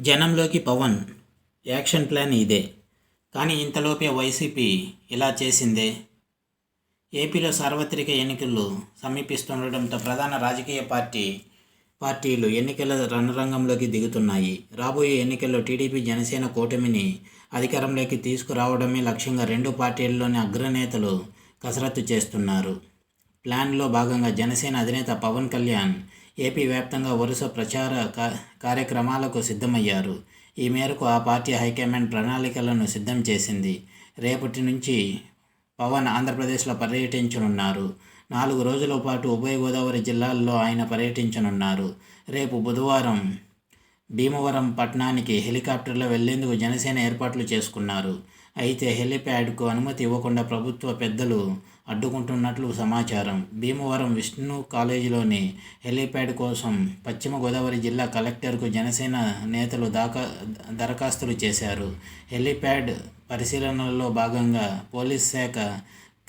జనంలోకి Pawan. Action plan ఇదే. కానీ ఇంతలోపే వైసీపీ ఇలా చేసిందే. ఏపీలో సార్వత్రిక ఎన్నికలు సమీపిస్తుండటంతో ప్రధాన రాజకీయ పార్టీ పార్టీలు ఎన్నికల రణరంగంలోకి దిగుతున్నాయి. రాబోయే ఎన్నికల్లో టీడీపీ జనసేన కూటమిని అధికారంలోకి తీసుకురావడమే లక్ష్యంగా రెండు పార్టీల్లోని అగ్రనేతలు కసరత్తు చేస్తున్నారు. ప్లాన్లో భాగంగా జనసేన అధినేత పవన్ కళ్యాణ్ ఏపీ వ్యాప్తంగా వరుస ప్రచార కార్యక్రమాలకు సిద్ధమయ్యారు. ఈ మేరకు ఆ పార్టీ హైకమాండ్ ప్రణాళికలను సిద్ధం చేసింది. రేపటి నుంచి పవన్ ఆంధ్రప్రదేశ్లో పర్యటించనున్నారు. నాలుగు రోజుల పాటు ఉభయ గోదావరి జిల్లాల్లో ఆయన పర్యటించనున్నారు. రేపు బుధవారం భీమవరం పట్టణానికి హెలికాప్టర్లో వెళ్ళేందుకు జనసేన ఏర్పాట్లు చేసుకున్నారు. అయితే హెలిప్యాడ్కు అనుమతి ఇవ్వకుండా ప్రభుత్వ పెద్దలు అడ్డుకుంటున్నట్లు సమాచారం. భీమవరం విష్ణు కాలేజీలోని హెలిప్యాడ్ కోసం పశ్చిమ గోదావరి జిల్లా కలెక్టర్కు జనసేన నేతలు దాకా దరఖాస్తులు చేశారు. హెలిప్యాడ్ పరిశీలనలో భాగంగా పోలీస్ శాఖ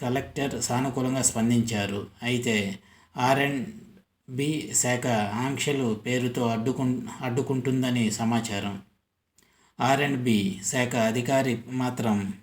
కలెక్టర్ సానుకూలంగా స్పందించారు. అయితే ఆర్ బి శాఖ ఆంక్షలు పేరుతో అడ్డుకు అడ్డుకుంటుందని సమాచారం. ఆర్ అండ్ బి శాఖ అధికారి మాత్రం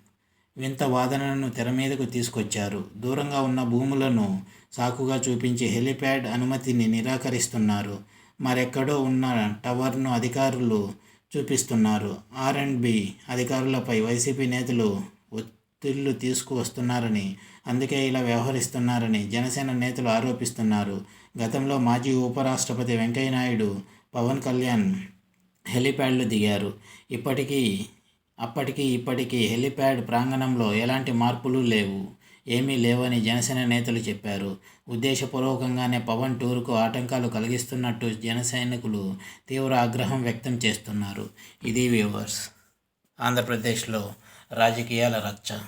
వింత వాదనను తెర మీదకు తీసుకొచ్చారు. దూరంగా ఉన్న భూములను సాకుగా చూపించి హెలిప్యాడ్ అనుమతిని నిరాకరిస్తున్నారు. మరెక్కడో ఉన్న టవర్ను అధికారులు చూపిస్తున్నారు. ఆర్ అండ్ బి అధికారులపై వైసీపీ నేతలు ఒత్తిళ్ళు తీసుకువస్తున్నారని అందుకే ఇలా వ్యవహరిస్తున్నారని జనసేన నేతలు ఆరోపిస్తున్నారు. గతంలో మాజీ ఉపరాష్ట్రపతి వెంకయ్యనాయుడు పవన్ కళ్యాణ్ హెలిప్యాడ్లు దిగారు. ఇప్పటికీ అప్పటికి ఇప్పటికీ హెలిప్యాడ్ ప్రాంగణంలో ఎలాంటి మార్పులు లేవు. ఏమీ లేవని జనసేన నేతలు చెప్పారు. ఉద్దేశపూర్వకంగానే పవన్ టూర్కు ఆటంకాలు కలిగిస్తున్నట్టు జనసైనికులు తీవ్ర ఆగ్రహం వ్యక్తం చేస్తున్నారు. ఇది వ్యూవర్స్. ఆంధ్రప్రదేశ్లో రాజకీయాల రచ్చ.